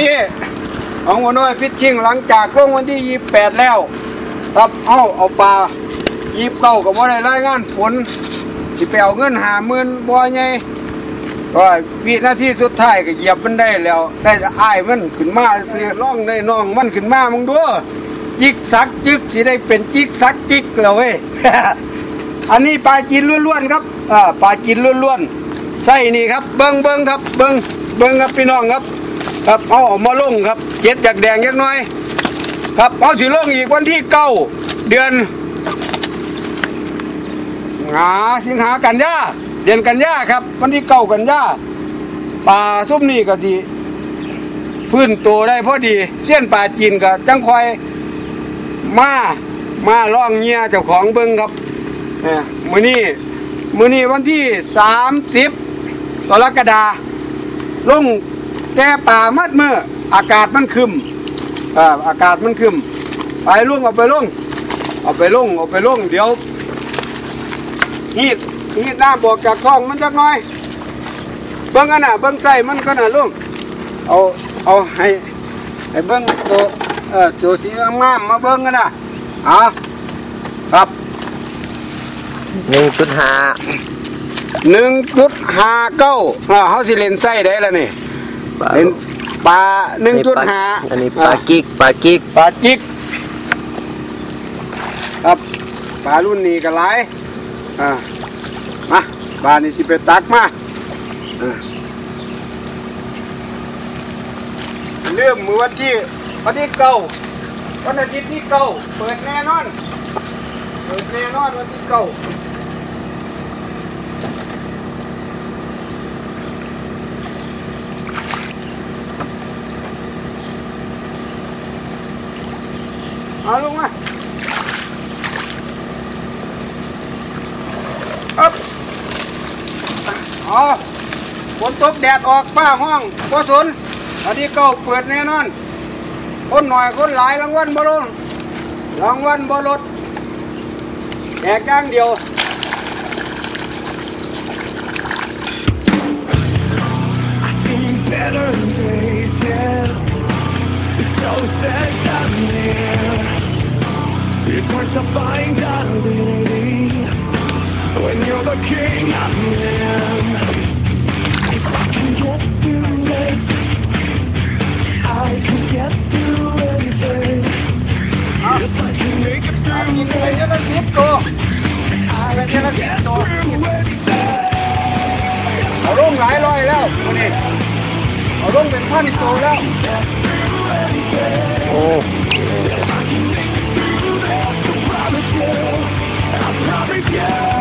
นี้ของหัวน้อยฟิชชิ่งหลังจากลงวันที่ยี่แปดแล้ว ครับเอาเอาปลายีบเก้ากับว่าได้รายงานผลสิไปเอาเงินหาหมื่นบ่ไงก็วินาทีสุดท้ายก็เหยียบมันได้แล้ว ได้อ้ายมันขึ้นมาซื้อร่องได้น้องมันขึ้นมามึงดูจิกสักจิกสิได้เป็นจิกสักจิกแล้วเว้ยอันนี้ปลาจีนล้วนๆครับอ่าปลาจีนล้วนๆไส้นี่ครับ เบิ้งเบิ้งครับ เบิ้งเบิ้งครับพี่น้องครับ ครับเอาออกมาลงครับเจ็ดจากแดงยักน้อย ครับเอาสิลงอีกวันที่เก้าเดือนหาสิงหากันยาเดือนกันยาครับ วันที่เก้ากันยาป่าซุ่มนี่ก็ดีฟื้นตัวได้พอดีเสี้ยนป่าจีนก็จังคอยมามาล่องเงียเจ้าของเบิ้งครับเนี่ยมือนี้มือนี้วันที่สามสิบกรกฎาลง แก่ป่ามัดเมื่ออากาศมันคึมอ่าอากาศมันขึ้นไปลุงเอาไปลงเอาไปลงเอาไปลงเดี๋ยวฮีดฮีดน้ำบอกจากท้องมันจักหน่อย เบิ้งกันน่ะเบิ้งใส่มันก็น่ะลุงเอาเอาให้ให้เบิ้งตัวเออตัวสีงามๆมาเบิ้งกันน่ะเอาครับหนึ่งจุดห้าหนึ่งจุดห้าเก้าอ่าเขาสิเล่นไส้ได้แล้วนี่ เล่นปลาหนึ่งจุดห้าอันนี้ปลากิกปลากิกปลาจิกครับปลารุ่นนี้ก็หลายอ่ามาปลานี่สิไปตักมาอ่าเริ่มมือวันที่วันที่เก้าวันอาทิตย์ที่เก้าเปิดแน่นอน เปิดแน่นอนวันที่เก้า เอาลงมาอ๊บอ๋อฝนตกแดดออกป้าห้องก็สนอันนี้เก้าเปิดแน่นอน คนหน่อยคนหลายรางวัลบ่ลงรางวัลบ่ลดแจกอย่างเดียว It's hard to find identity when you're the king of men. If I can get through it, I can get through anything. If I can make it through ไป it, I can get through anything. เอาลงหลายร้อยแล้ววันนี้เอาลงเป็นพันตัวแล้วโอ้ It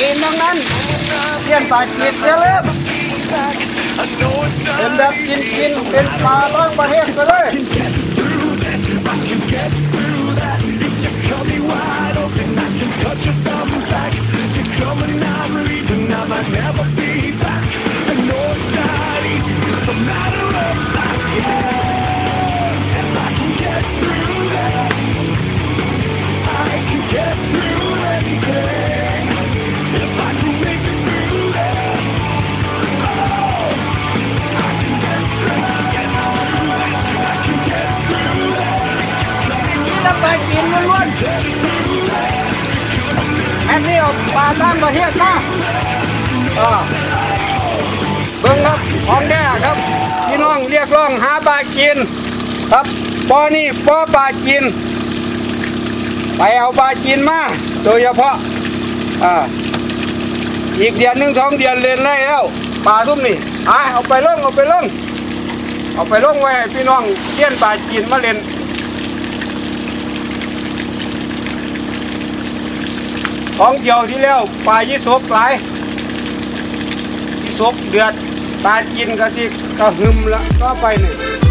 กินทั้งนั้นเปลี่ยนปลาจีนเสียแล้วเป็นแบบกินกินๆเป็นปลาล่องประเทศไปเลยนี่ ปลาจีนล้วนๆแอนนี่เอาปลาต่างประเทศมาอ่าเบิ่งครับของแท้ครับพี่น้องเรียกร้องหาปลากินครับปอนี่ปอปลากินไปเอาปลากินมาโดยเฉพาะอ่าอีกเดือนหนึ่งสองเดือนเล่นได้แล้วปลาทุ่มนี่อ่าเอาไปลงเอาไปลงเอาไปลงไว้ให้พี่น้องเชี่ยนปลากินมาเล่น ของเกี่ยวที่แล้วปลายี่สกหลายยี่สกเดือดปลากินก็ที่ก็หึมละก็ไปหนึ่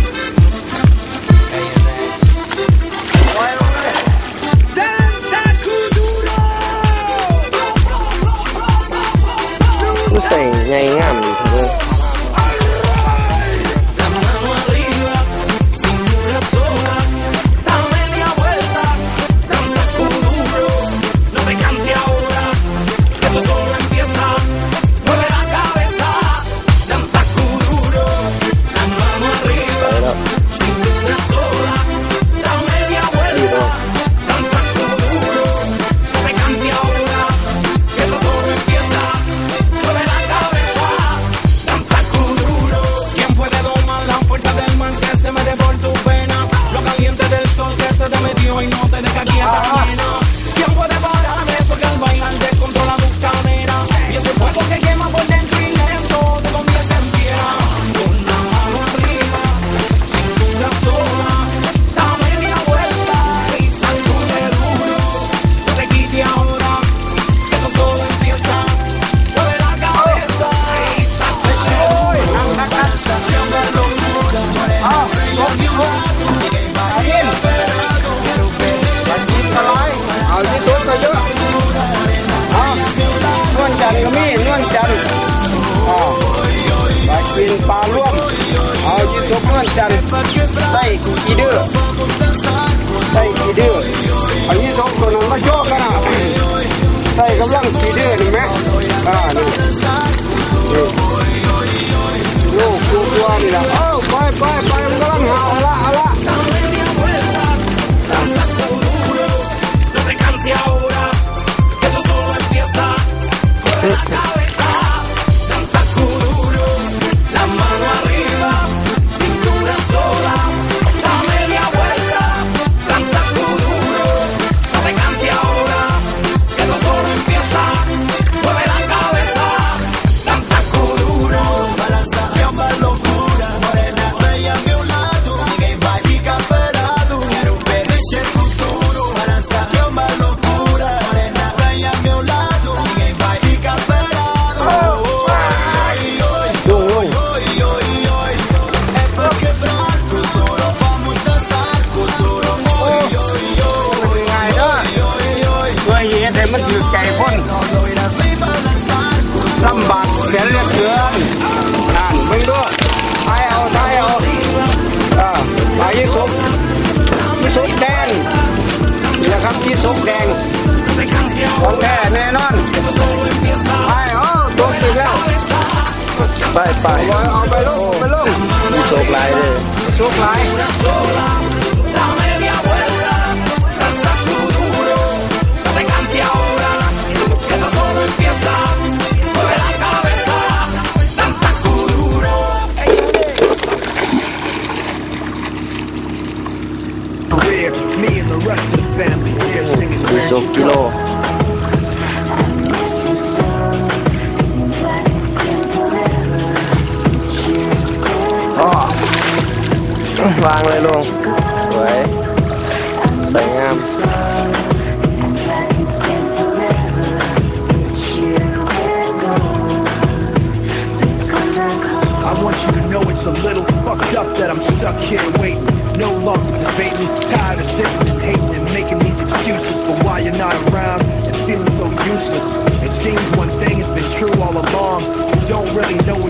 มีนวลจันทร์อ่าปลากินปลาร่วมเอาที่ตัวนวลจันทร์ใส่อีเดือใส่อีเดืออันนี้สองตัวนั้นมาโชคกันนะใส่กำลังอีเดือนี่ไหมอ่านี่นี่ลูกตัวตัวนี่ละเอ้าไปไปไปมันกำลังหา ครับยี่สกแดง te canses ของแท้แน่นอน solo empieza. ทายเอาตัวติดแล้วไปไปเอาเอาไปลงเอาไปลงมีโชคหลายเลยโชคหลาย to know it's a little fucked up that I'm stuck here waiting. No longer tired of sitting hating and making these excuses for why you're not around so useless. It seems one thing has been true all along. Don't really know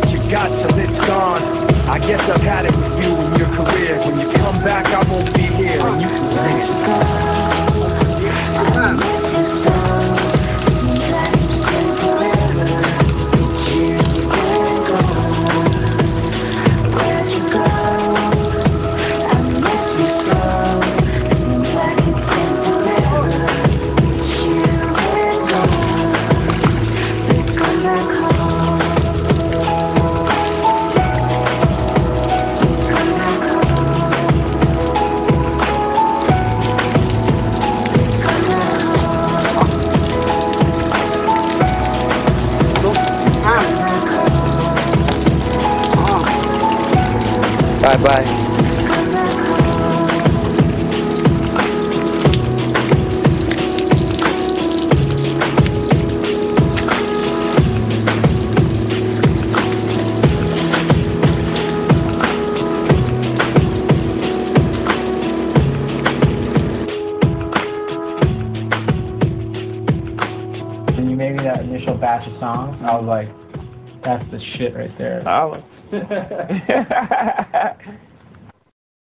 guess I've had it with you in your career. When you come back, I won't be here and you can sing it. I was like, that's the shit right there. I was,